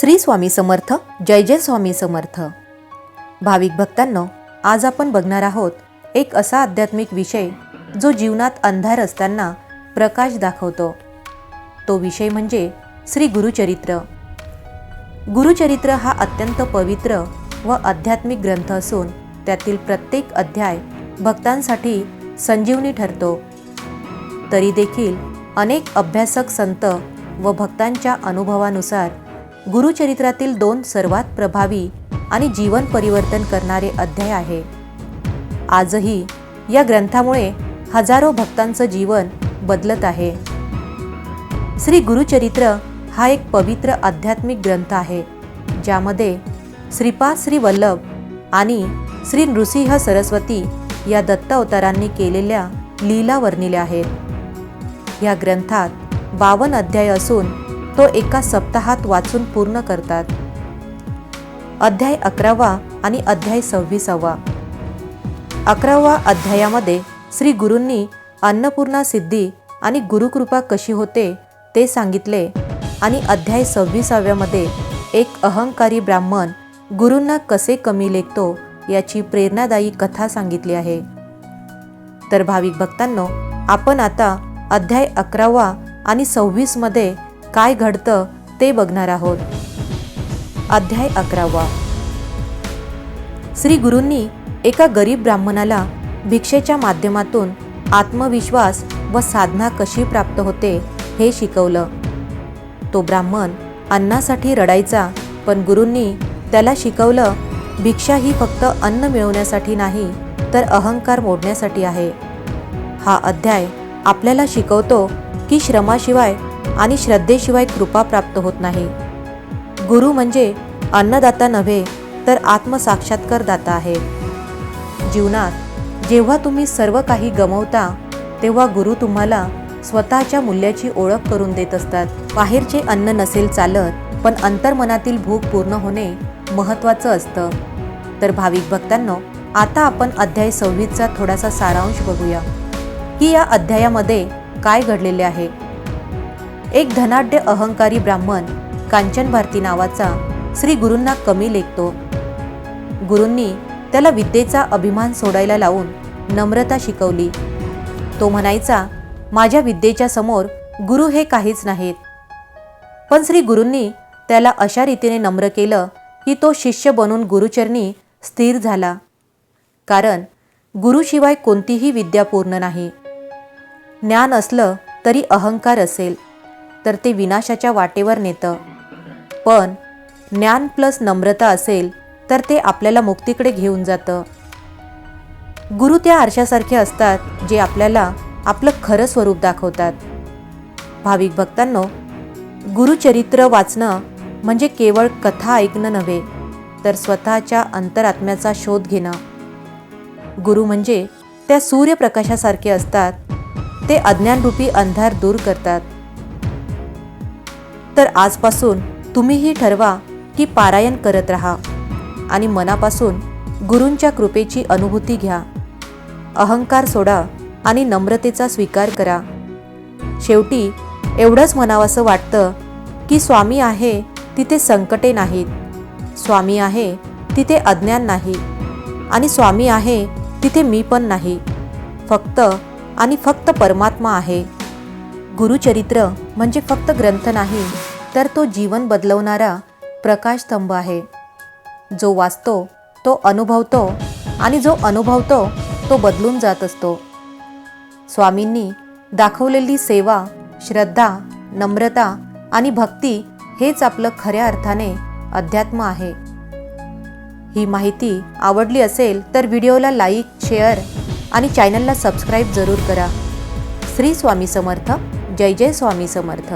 श्री स्वामी समर्थ जय जय स्वामी समर्थ. भाविक भक्तांनो आज आपण बघणार आहोत एक असा आध्यात्मिक विषय जो जीवनात अंधार असताना प्रकाश दाखवतो. तो विषय म्हणजे श्री गुरुचरित्र. गुरुचरित्र हा अत्यंत पवित्र व आध्यात्मिक ग्रंथ असून त्यातील प्रत्येक अध्याय भक्तांसाठी संजीवनी ठरतो. तरी देखील अनेक अभ्यासक संत व भक्तांच्या अनुभवानुसार गुरुचरित्रातील दोन सर्वात प्रभावी आणि जीवन परिवर्तन करणारे अध्याय आहे. आजही या ग्रंथामुळे हजारो भक्तांचं जीवन बदलत आहे. श्री गुरुचरित्र हा एक पवित्र आध्यात्मिक ग्रंथ आहे ज्यामध्ये श्रीपाद श्री वल्लभ आणि श्री नृसिंह सरस्वती या दत्त अवतारांनी केलेल्या लीला वर्णिल्या आहेत. या ग्रंथात बावन अध्याय असून तो एका सप्ताहात वाचून पूर्ण करतात. अध्याय अकरावा आणि अध्याय सव्वीसावा. अकरावा अध्यायामध्ये श्री गुरूंनी अन्नपूर्णा सिद्धी आणि गुरुकृपा कशी होते ते सांगितले आणि अध्याय सव्वीसाव्यामध्ये एक अहंकारी ब्राह्मण गुरूंना कसे कमी लेखतो याची प्रेरणादायी कथा सांगितली आहे. तर भाविक भक्तांनो आपण आता अध्याय अकरावा आणि सव्वीसमध्ये काय घडतं ते बघणार आहोत. अध्याय अकरावा. श्री गुरूंनी एका गरीब ब्राह्मणाला भिक्षेच्या माध्यमातून आत्मविश्वास व साधना कशी प्राप्त होते हे शिकवलं. तो ब्राह्मण अन्नासाठी रडायचा पण गुरूंनी त्याला शिकवलं भिक्षा ही फक्त अन्न मिळवण्यासाठी नाही तर अहंकार मोडण्यासाठी आहे. हा अध्याय आपल्याला शिकवतो की श्रमाशिवाय आणि श्रद्धेशिवाय कृपा प्राप्त होत नाही. गुरु म्हणजे अन्नदाता नव्हे तर आत्मसाक्षात्कार दाता आहे. जीवनात जेव्हा तुम्ही सर्व काही गमवता तेव्हा गुरु तुम्हाला स्वतःच्या मूल्याची ओळख करून देत असतात. बाहेरचे अन्न नसेल चालत पण अंतर्मनातील भूक पूर्ण होणे महत्त्वाचं असतं. तर भाविक भक्तांनो आता आपण अध्याय सव्वीसचा थोडासा सारांश बघूया. की या अध्यायामध्ये काय घडलेले आहे? एक धनाढ्य अहंकारी ब्राह्मण कांचन भारती नावाचा श्री गुरूंना कमी लेखतो. गुरूंनी त्याला विद्येचा अभिमान सोडायला लावून नम्रता शिकवली. तो म्हणायचा माझ्या विद्येच्या समोर गुरु हे काहीच नाहीत. पण श्री गुरूंनी त्याला अशा रीतीने नम्र केलं की तो शिष्य बनून गुरुचरणी स्थिर झाला. कारण गुरुशिवाय कोणतीही विद्या पूर्ण नाही. ज्ञान असलं तरी अहंकार असेल. तर ते विनाशाच्या वाटेवर नेतं. पण ज्ञान प्लस नम्रता असेल तर ते आपल्याला मुक्तीकडे घेऊन जातं. गुरु त्या आरशासारखे असतात जे आपल्याला आपलं खरं स्वरूप दाखवतात. भाविक भक्तांनो गुरुचरित्र वाचणं म्हणजे केवळ कथा ऐकणं नव्हे तर स्वतःच्या अंतरात्म्याचा शोध घेणं. गुरु म्हणजे त्या सूर्यप्रकाशासारखे असतात ते अज्ञानरूपी अंधार दूर करतात. तर आजपासून तुम्हीही ठरवा की पारायण करत राहा आणि मनापासून गुरूंच्या कृपेची अनुभूती घ्या. अहंकार सोडा आणि नम्रतेचा स्वीकार करा. शेवटी एवढंच म्हणावंसं वाटतं की स्वामी आहे तिथे संकटे नाहीत. स्वामी आहे तिथे अज्ञान नाही. आणि स्वामी आहे तिथे मी पण नाही. फक्त आणि फक्त परमात्मा आहे. गुरुचरित्र म्हणजे फक्त ग्रंथ नाही तर तो जीवन बदलवणारा प्रकाशस्तंभ आहे. जो वाचतो तो अनुभवतो आणि जो अनुभवतो तो बदलून जात असतो. स्वामींनी दाखवलेली सेवा श्रद्धा नम्रता आणि भक्ती हेच आपलं खऱ्या अर्थाने अध्यात्म आहे. ही माहिती आवडली असेल तर व्हिडिओला लाईक शेअर आणि चॅनलला सबस्क्राईब जरूर करा. श्री स्वामी समर्थ. जय जय स्वामी समर्थ.